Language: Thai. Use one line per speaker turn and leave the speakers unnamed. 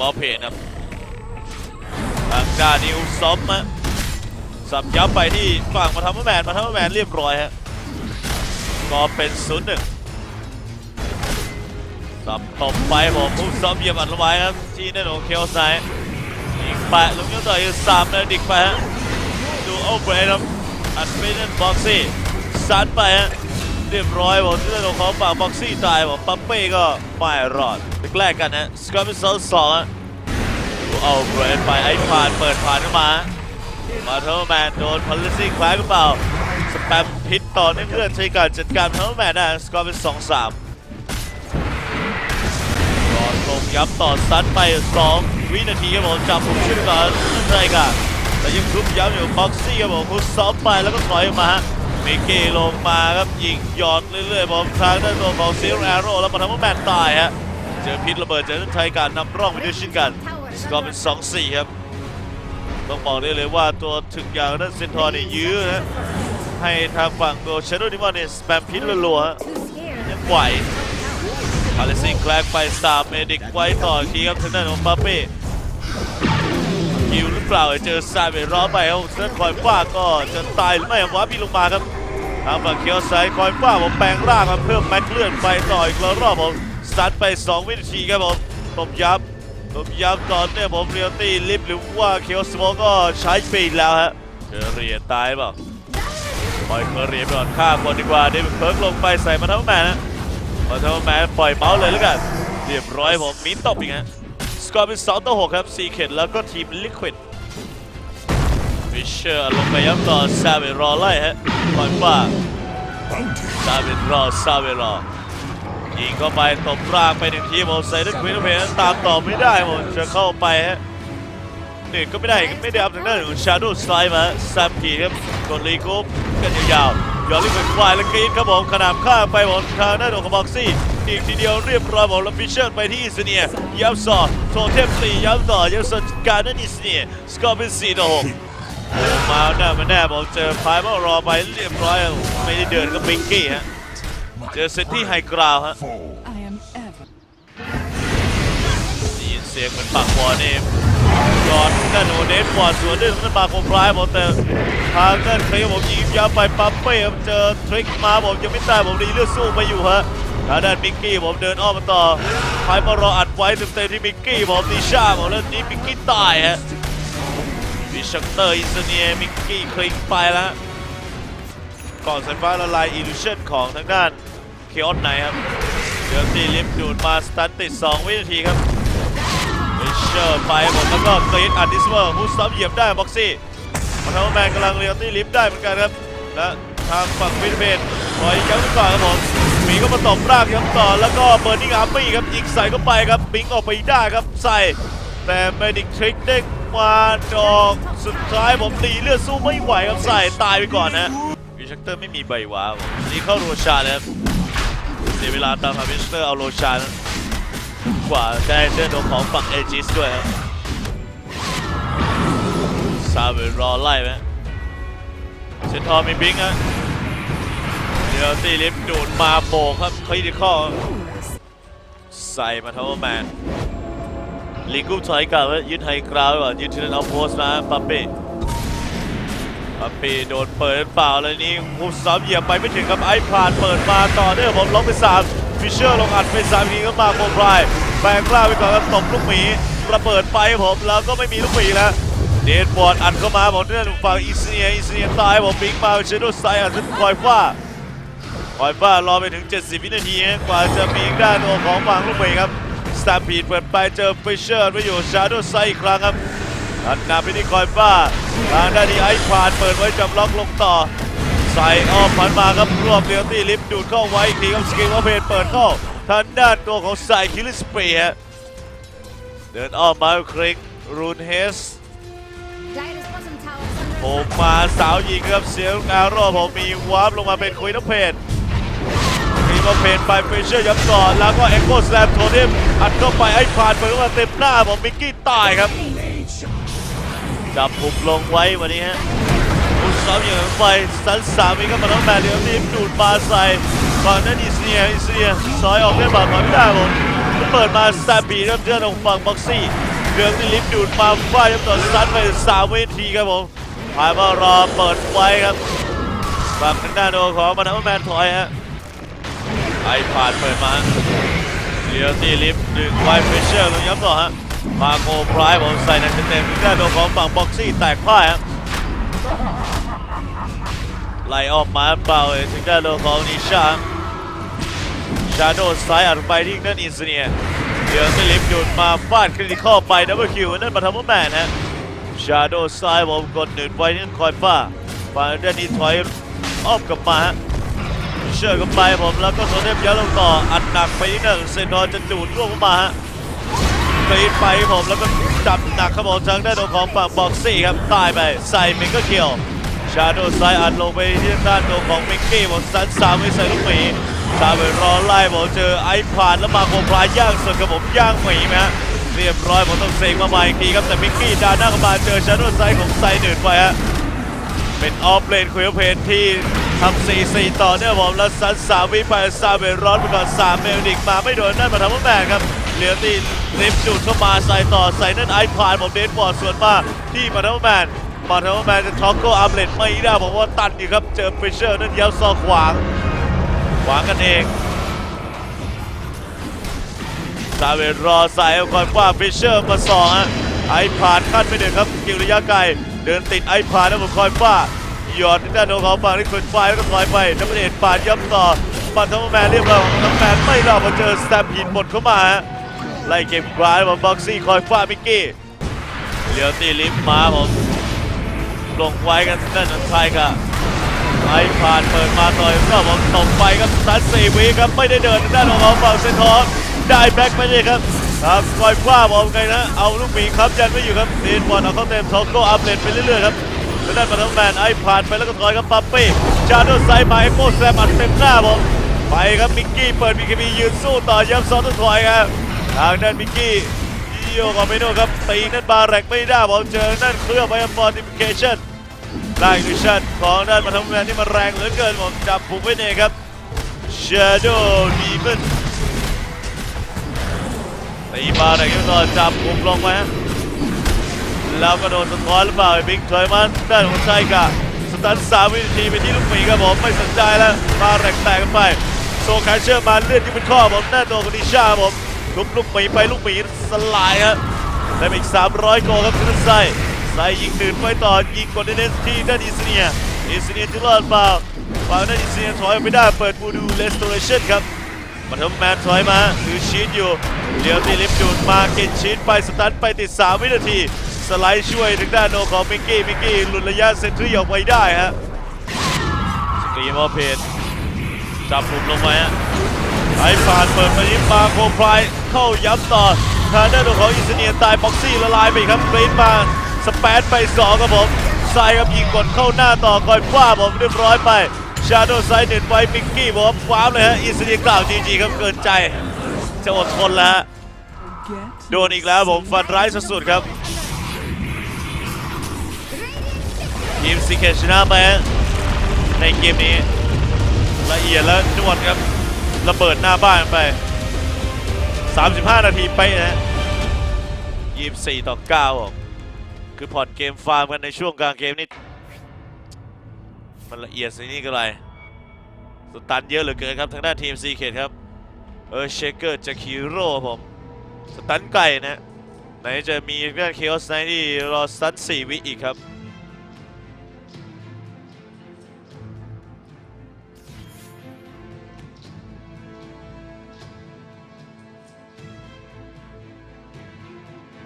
บอลเพนครับทางด้านนิวซอมฮะสับย้ำไปที่ฝั่งมาทำแมนมาทำแมนเรียบร้อยฮะก็เป็นศูนย์หนึ่งสับตบไปผมผู้ซ้อมเยียบอัดลงไว้ครับที่นั่นของเคลไซด์อีกแปะลงยังต่อยอีกสามเลยดิกไปฮะดูโอเบรนครับอัดไปนั่นบ็อกซี่ซัดไปฮะเรียบร้อยผมที่นั่นองเขาฝั่งบ็อกซี่ตายผมปั๊มเป้ก็ไม่รอดแรกกันฮะสกอร์เป็นสองสองฮะ เอาเบรนไปไอ้ผ่านเปิดผ่านเข้ามามาเทอร์แมนโดนพอลิซี่แคว้หรือเปล่าสแปมพิษต่อเนื่องเพื่อนใช้การจัดการเทอร์แมนได้สกอร์เป็น2 3ก่อนลงย้ำต่อซัดไป2วินาทีครับผมจับผมชื่อก่อนนั่นใช่กันแต่ยังทุบย้ำอยู่บ็อกซี่ครับผมคุณซ้อมไปแล้วก็ถอยออกมาฮะมิกกี้ลงมาครับยิงหยอดเรื่อยๆผมทางด้านตัวของซีโร่แอโร่แล้วมาทำให้แมนตายฮะเจอพิษระเบิดเจอท่านใช้การนำร่องไปด้วยเช่นกัน สกอร์เป็น 2-4 ครับ ต้องบอกได้เลยว่าตัวถึงอย่างนั้นเซนทอร์นี่ยื้อนะให้ทางฝั่งตัวเชโดนิมอนเนี่ยสแปมพิษรัวๆฮะยังไหวคาเลซิงแกลกไปสามเมดิกไว้ต่ออีกทีครับทางด้านของปาเป้คิวหรือเปล่าเจอซาเบร้อไปครับเซนคอยฟ้าก็จะตายหรือไม่ครับวาพี่ลงมาครับทางฝั่งเคียวไซคอยฟ้าผมแปลงร่างมาเพิ่มแม็กเลื่อนไปต่ออีกแล้วรอบผมซัดไป 2 วินาทีครับผมตบยับ ผมย้ำตอนเนี่ยผมเรียลตี้ลิฟหรือว่าเคียวสโมก็ใช้ไปอีกแล้วฮะเจอรียตายเปล่าปล่อยเคอรียไปก่อนฆ่าคนดีกว่าเดวิดเพิร์กลงไปใส่มาทั้งแมนนะมาทั้งแมนปล่อยเมาส์เลยแล้วกันเรียบร้อยผมมีตบอีกฮะสกอร์เป็น2ต่อ6ครับซีเคนแล้วก็ทีมลิควิดฟิชเชอร์ลงไปย้ำต่อซาเวรอไล่ฮะปล่อยฟ้าซาเวรอซาเวรอ ยิงเข้าไปตบร่างไปหนึ่งทีผมใส่ด้วยควินเพนตามต่อไม่ได้ผมจะเข้าไปฮะหนึ่งก็ไม่ได้ไม่ได้อัพทางด้านของชาโดสไลด์มาแซมพีครับกดลีกุ๊บกันยาวๆย้อนลิฟต์ควายแล้วกรีดครับผมขนาบข้าไปผมทางด้านของบ็อกซี่อีกทีเดียวเรียบร้อยผมแล้วฟิชเชอร์ไปที่อิสเนียย้ำสอดโทเทมตีย้ำต่อย้ำสอดการนั่นอิสเนียสกอร์เป็นสี่ต่อหกมาหน้ามาแน่ผมเจอพายมารอไปเรียบร้อยไม่ได้เดินกับบิงกี้ฮะ เจอเซตที่ไฮกราวฮะ
I am ever
ได้ยินเสียงเหมือนปากบอลนี่ก่อนนั่นโอเนสบอลสวนด้วยนั่นปากคมร้ายผมแต่ทางนั่นเคยผมยิงยาวไปปั๊มเป้ผมเจอทริกมาผมยังไม่ตายผมดีเลือดสู้ไปอยู่ฮะทางด้านมิกกี้ผมเดินอ้อมมาต่อพายมารออัดไว้เต็มๆที่มิกกี้ผมดีชาผมแล้วนี่มิกกี้ตายฮะวิชักเตอร์อิสเนียมิกกี้คลิกไปแล้วก่อนสายฟ้าละลายอิลูชันของทางด้าน เคออสไนครับเดี๋ยวตีลิฟต์ดูดมาสตันติด 2 วินาทีครับวิเชอร์ไปหมดแล้วก็กรีดอันดิสเวอร์ผู้ซ้ำเหยียบได้บ็อกซี่มาทำแมนกำลังเรียวตีลิฟต์ได้เหมือนกันครับ และทางฝั่งฟิลิปปินส์ปล่อยย้ำไปก่อนครับผมมีก็มาตบรางย้ำต่อแล้วก็เบิร์นิงอาร์มี่ครับยิงใส่เข้าไปครับบิงออกไปได้ครับใส่แต่เมดิกทริกเด้งมาดอกสุดท้ายผมตีเลือดสู้ไม่ไหวครับใส่ตายไปก่อนนะวิชักเตอร์ไม่มีใบว้าวนนี้เข้าโรชาเลยครับ สียเวลาตามหาวิชักเตอร์เอาโรชานกว่าจะได้เดินโดนของฝั่งเอจิสด้วยซาเวลรอไล่ไหมเซนทอร์มีบิงฮะเดี๋ยวตีลิฟต์ดูดมาโบกครับคริติคอใส่มาทาวเวอร์แมนลิงกุ๊บถอยกลับยืนไฮกราวด์ว้ก่อนยืนเทรนเอาโพสต์นะปัปเป้ ปัปปี้โดนเปิดเปล่าเลยนี่คูซ้ำเหยียบไปไม่ถึงกับไอ้ผ่านเปิดมาต่อเนื่องผมล็อกไปสามฟิชเชอร์ลงอัดไปสามทีก็มาโคมพรายแบงกล้าไปก่อนก็ตบลูกหมีระเบิดไปผมแล้วก็ไม่มีลูกหมีแล้วเดนบอร์ดอัดเข้ามาผมเนื่องฝั่งอีเซียอีเซียตายผมบิงมาเชโดไซอัดคอยฟ้าคอยฟ้ารอไปถึง 70 วินาทีกว่าจะมีด้านตัวของฝั่งลูกหมีครับสตาร์พีดเปิดไปเจอฟิชเชอร์ไปอยู่ชาโดไซอีกครั้งครับ อันนาพินิคอยฟ้าทางด้านนี้ไอ้ผ่านเปิดไว้จับล็อกลงต่อ ใส่อ้อมผ่านมาครับรวบเรียวตี้ลิฟต์ดูดเข้าไว้อีกทีครับสกิลว่าเพนเปิดเข้าทางด้านตัวของใส่คิลิสเปียเดินอ้อมมาคลิกรูนเฮสผมมาสาวยิงครับเสียงอโร่ผมมีวาร์ปลงมาเป็นคุยน้ำเพนมีมาเพนไปเฟเชอร์ยับต่อแล้วก็เอ็กโคสแลมโทเทมอัดเข้าไปไอ้ผ่านเปิดมาเต็มหน้าผมมิกกี้ตายครับ จับหุบลงไว้วันนี้ฮะอุดซ้อมอย่างไปสันสามีก็มาทั้งแบนเลียวทีมดูดปลาใส่ก่อนนั้นอิสเนียอิสเนียซอยออกได้บาดหมายไม่ได้ผมเปิดมาแตมปีเริ่มเดือนของฝั่งบ็อกซี่ลืองที่ลิฟต์ดูดมาฟาดครับต่อซัดไปสามวินาทีครับผมพายมารอเปิดไว้ครับฝั่งทางด้านโดของมานาแมนถอยฮะไอผ่านเปิดมาเลียวตีลิฟต์ดึงไวเฟเชอร์ลงย้ำต่อฮะ มาโกไพรส์ผมใส่ในเต็มๆทางด้านโดของฝั่งบ็อกซี่แตกพ่ายฮะไล่ออกมาเปล่าเลยทางด้านโดของนิชาชาโดซ้ายอัดไปที่นั่นอินเสเนียเดี๋ยวสลิปหยุดมาฟาดคริติคอลไปดับเบิลคิวนั่นมาทำว่าแมนฮะชาโดซ้ายผมกดหนึ่งไว้ที่นั่นคอยฟ้าฝั่งด้านนี้ถอยอ้อมกลับมาฮะเชื่อกันไปผมแล้วก็โซเทมย้อนลงต่ออัดหนักไปที่หนึ่งเซนทอร์จะดูดร่วงมาฮะ ปีไปผมแล้วก็จับหนักครับผมทางด้านของฝั่งบ็อกซี่ครับตายไปใส่มิกกอร์เคียวชาโดซ้ายอัดลงไปที่ด้านตัวของมิกกี้ผมซันสามไม่ใส่ลูกหมีซาเวรอไล่ผมเจอไอ้ผ่านแล้วมาโคพลายย่างสดกับผมย่างหมีไหมฮะเรียบร้อยผมต้องเซงมาใหม่อีกทีครับแต่มิกกี้ดานหน้าเข้ามาเจอชาโดว์ไซของไซเดินไปฮะเป็นออฟเลนคุยเพนที่ทำ4 4ต่อเนี่ยผมแล้วซันสามวิไปซาเวรอนไปก่อนสามเมลดิกมาไม่โดนนั่นมาทำว่าแมนครับ เหลือตีลิฟจุดเข้ามาใส่ต่อใส่นั่นไอผ่านผมเดนบอร์ดสวนมาที่มาเทำว่าแมนมาเทำว่าแมนจะท็อกโกอัพเลนไม่ได้ผมว่าตันอยู่ครับเจอฟิชเชอร์นั่นยับซอกขวางขวางกันเองซาเวรรอใส่เอาก่อนว่าฟิชเชอร์มาสองไอผ่านขั้นไปหนึ่งครับกิวระยะไกลเดินติดไอผ่านแล้วผมคอยฟ้าหยอดที่ด้านโนเขาฝั่งที่คนไฟแล้วก็ถอยไปนักเตะผ่านย้ำต่อปันทั้งแมนเรียบร้อยทั้งแมนไม่รอดมาเจอสแตมป์หินหมดเข้ามาฮะ ไล่เก็บกวาดผมบ็อกซี่คอยฟ้ามิกกี้เลียวตีลิฟต์มาผมลงไว้กันนั่นนั่นใครกันไอผ่านเปิดมาต่อยก็ผมตบไปครับสตันสี่วิครับไม่ได้เดินด้านของเขาฝั่งเซนทอร์ได้แบ็กไปเลยครับครับปล่อยคว้าบอกไงนะเอาลูกหมีครับยันไม่อยู่ครับเดนบอลเอาเข้าเต็มท็อกโกอัพเลนไปเรื่อยๆครับทางด้านมาทั้งแมนไอผ่านไปแล้วก็ถอยครับปั๊ปปี้ชาโดไซด์มาเอ็กโมแซมอัดเต็มหน้าผมไปครับมิกกี้เปิดมีคบียืนสู้ต่อย้ำซ้อนต้องถอยครับ ทางด้านมิกกี้โยกออกไปโน่ครับตีนั่นบาแรกไม่ได้ผมเจอนั่นเครื่องไปฟอร์ติฟิเคชั่นไล่ดิชั่นของด้านมาทำงานที่มันแรงเหลือเกินผมจับผมไว้เองครับ Shadow Demon ตีมาไหนกันต่อจับผมลงมาฮะแล้วก็โดนสะท้อนหรือเปล่าไอ้บิ๊กถอยมันด้านของไซกะสตันสามวินาทีไปที่ลูกหมีครับผมไม่สนใจแล้วมาแรงแตกกันไปโซคาเชอร์มาเลือดที่เป็นข้อผมหน้าตัวของดิชาผม ทุบลูกหมีไปลูกหมีสลายครับได้ไปอีก 300โกครับคุณไซไซยิงตื่นไปต่อยิงกดเนสที่ด้านอิสเนียอิสเนียจะรอดเปล่าฝั่งด้านอิสเนียถอยไม่ได้เปิดบูดูเลสโตเรชั่นครับมาทำแมนถอยมาถือชีตอยู่เดี๋ยวตีลิฟต์ดูดมาเก็นชีตไปสตันไปติด 3 วินาที สไลด์ช่วยถึงด้านโนของมิกกี้มิกกี้หลุดระยะเซนทรีออกไปได้ฮะสกรีมอเพนจับปุ่มลงไปฮะ ไอผ่านเปิดมาที่มาโคพลายเข้าย้ำต่อทางด้านของอิสเนียตายบ็อกซี่ละลายไปครับเบรนมาสเปซไปสองครับผมไซครับยิงกดเข้าหน้าต่อคอยฟ้าผมเรียบร้อยไปชาโดว์ไซเด็ดไว้มิกกี้ผมคว้ามเลยฮะอิสเนียกล่าวจริงๆครับเกินใจจะอดทนแล้วฮะโดนอีกแล้วผมฟันร้ายสุดๆครับทีมซีเคชนะไปในเกมนี้ละเอียดและนวดครับ ระเบิดหน้าบ้านไป 35 นาทีไปะนะ24ต่อ9ผมคือผ่อนเกมฟาร์มกันในช่วงกลางเกมนี่มันละเอียดสินี่ก็ไรสตันเยอะเหลือเกินครับ ทางด้านทีมซีเคครับ เออเชเกอร์จากฮีโร่ผม สตันไก่นะไหนจะมีเรื่องเคออสไนที่รอสตัน4วิอีกครับ